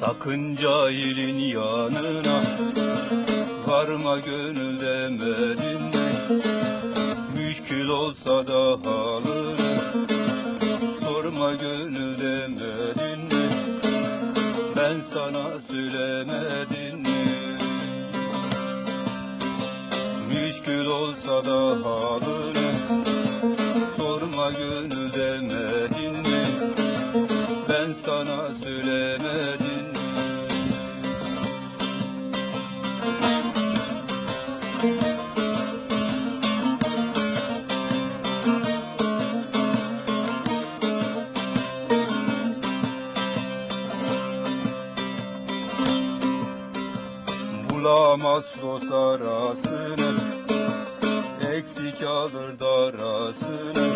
Sakın cahilin yanına Varma gönül demedin mi Müşkül olsa da halını Sorma gönül demedin mi Ben sana söylemedim. Mi Müşkül olsa da halını Bulamaz dost arasını Eksik alır darasını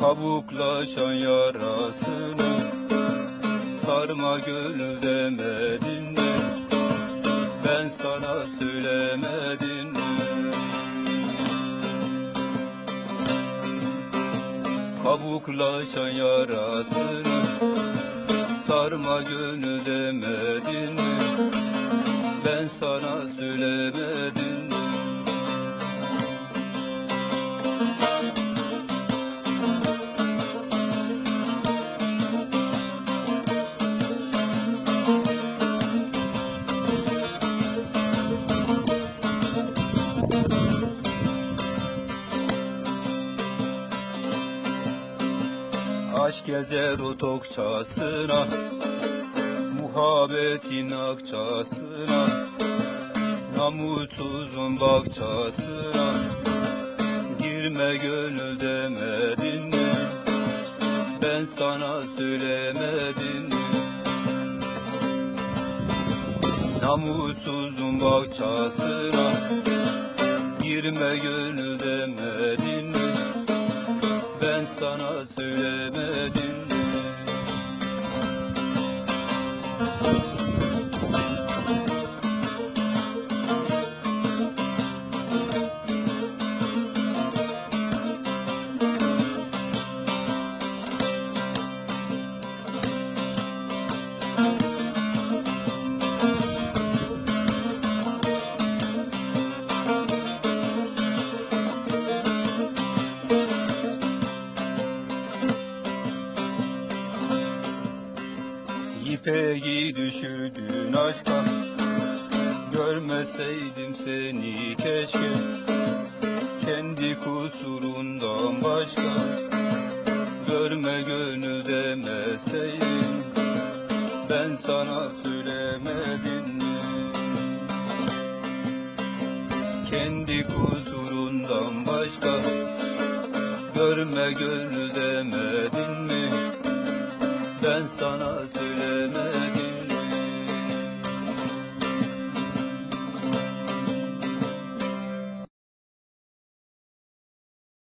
Kabuklaşan yarasını. Sarma gönül demedin mi? Ben sana söylemedim mi? Kabuklaşan yarasını Sarma gönül demedin mi söylemedim mi? Aşk gezer o tokçasına Muhabbetin akçasına Namussuzun bakçasına Girme gönül demedin mi? Ben sana söylemedim mi? Namussuzun bakçasına Girme gönül İpeği düşürdün aşka. Görmeseydim seni keşke. Kendi kusurundan başka. Görme gönül demeseydin Ben sana söylemedim mi? Kendi kusurundan başka. Görme gönül demedin mi ben sana söylemem.